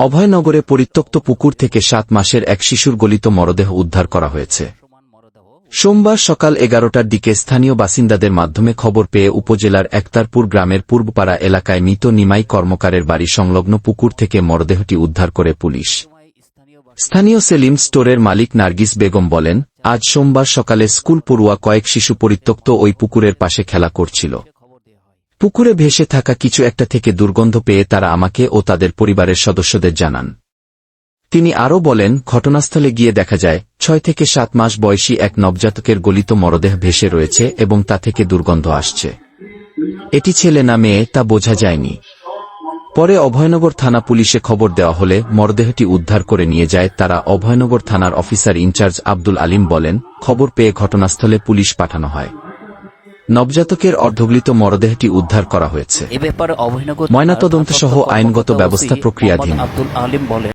অভয়নগরে পরিত্যক্ত পুকুর থেকে সাত মাসের এক শিশুর গলিত মরদেহ উদ্ধার করা হয়েছে। সোমবার সকাল এগারোটার দিকে স্থানীয় বাসিন্দাদের মাধ্যমে খবর পেয়ে উপজেলার একতারপুর গ্রামের পূর্বপাড়া এলাকায় মৃত নিমাই কর্মকারের বাড়ি সংলগ্ন পুকুর থেকে মরদেহটি উদ্ধার করে পুলিশ। স্থানীয় সেলিম স্টোরের মালিক নার্গিস বেগম বলেন, আজ সোমবার সকালে স্কুল পড়ুয়া কয়েক শিশু পরিত্যক্ত ওই পুকুরের পাশে খেলা করছিল। পুকুরে ভেসে থাকা কিছু একটা থেকে দুর্গন্ধ পেয়ে তারা আমাকে ও তাদের পরিবারের সদস্যদের জানান। তিনি আরও বলেন, ঘটনাস্থলে গিয়ে দেখা যায়, ছয় থেকে সাত মাস বয়সী এক নবজাতকের গলিত মরদেহ ভেসে রয়েছে এবং তা থেকে দুর্গন্ধ আসছে। এটি ছেলে না মেয়ে, তা বোঝা যায়নি। পরে অভয়নগর থানা পুলিশে খবর দেওয়া হলে মরদেহটি উদ্ধার করে নিয়ে যায়। তারা অভয়নগর থানার অফিসার ইনচার্জ আব্দুল আলিম বলেন, খবর পেয়ে ঘটনাস্থলে পুলিশ পাঠানো হয়। নবজাতকের অর্ধগলিত মরদেহটি উদ্ধার করা হয়েছে এ ব্যাপারে অভয়নগর ময়নাতদন্ত সহ আইনগত ব্যবস্থা প্রক্রিয়াধীন। আব্দুল আলিম বলেন